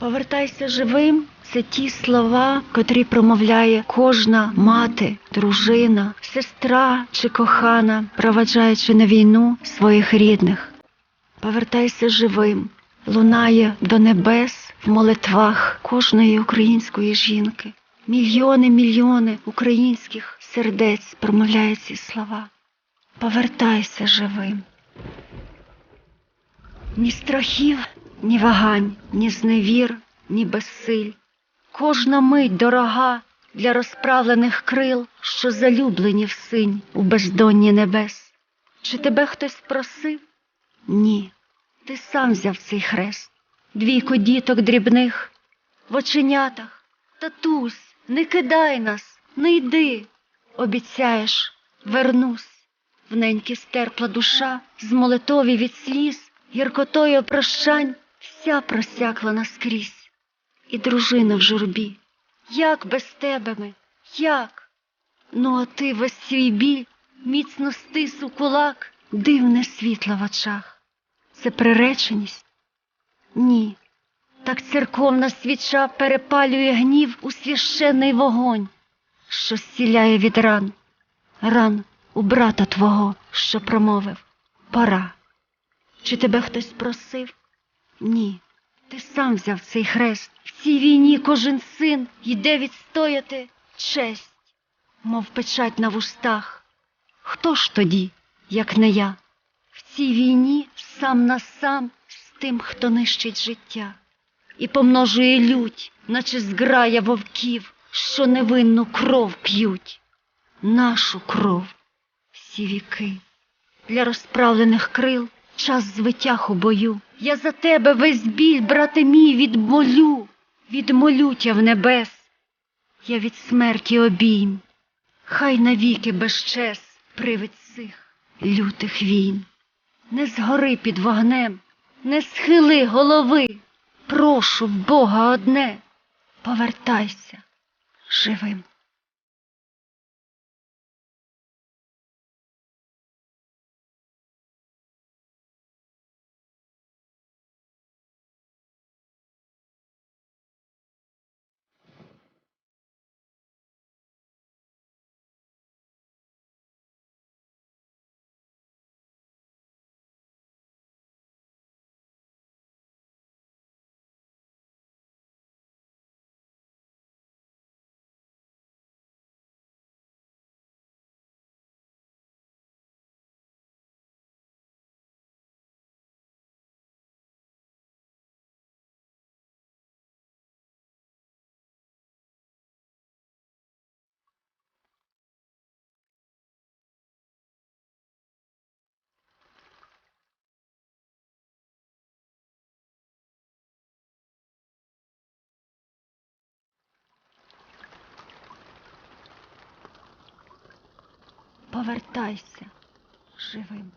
Повертайся живим це ті слова, котрі промовляє кожна мати, дружина, сестра чи кохана, проваджаючи на війну своїх рідних. Повертайся живим, лунає до небес в молитвах кожної української жінки. Мільйони, мільйони українських сердець промовляють ці слова. Повертайся живим. Ні страхів, ні вагань, ні зневір, ні безсиль. Кожна мить дорога для розправлених крил, що залюблені в синь у бездонні небес. Чи тебе хтось просив? Ні. Ти сам взяв цей хрест, двійко діток дрібних, в оченятах. Татусь, не кидай нас, не йди. Обіцяєш, вернусь. В неньки стерпла душа, з молитові від сліз, гіркотою прощань вся просякла наскрізь. І дружина в журбі. Як без тебе ми? Як? Ну, а ти весь свій біль міцно стис у кулак, дивне світло в очах. Це приреченість? Ні. Так церковна свіча перепалює гнів у священний вогонь, що зціляє від ран, ран у брата твого, що промовив пора. Чи тебе хтось просив? Ні. Ти сам взяв цей хрест. В цій війні кожен син йде відстояти честь, мов печать на вустах. Хто ж тоді, як не я? В цій війні сам на сам з тим, хто нищить життя, і помножує лють, наче зграя вовків, що невинну кров п'ють, нашу кров, всі віки. Для розправлених крил час звитяг у бою. Я за тебе весь біль, брате мій, відмолю, відмолю тя в небес. Я від смерті обійм, хай навіки безчес привид цих лютих війн. Не згори під вогнем, не схили голови. Прошу Бога одне, повертайся живим. Повертайся живим.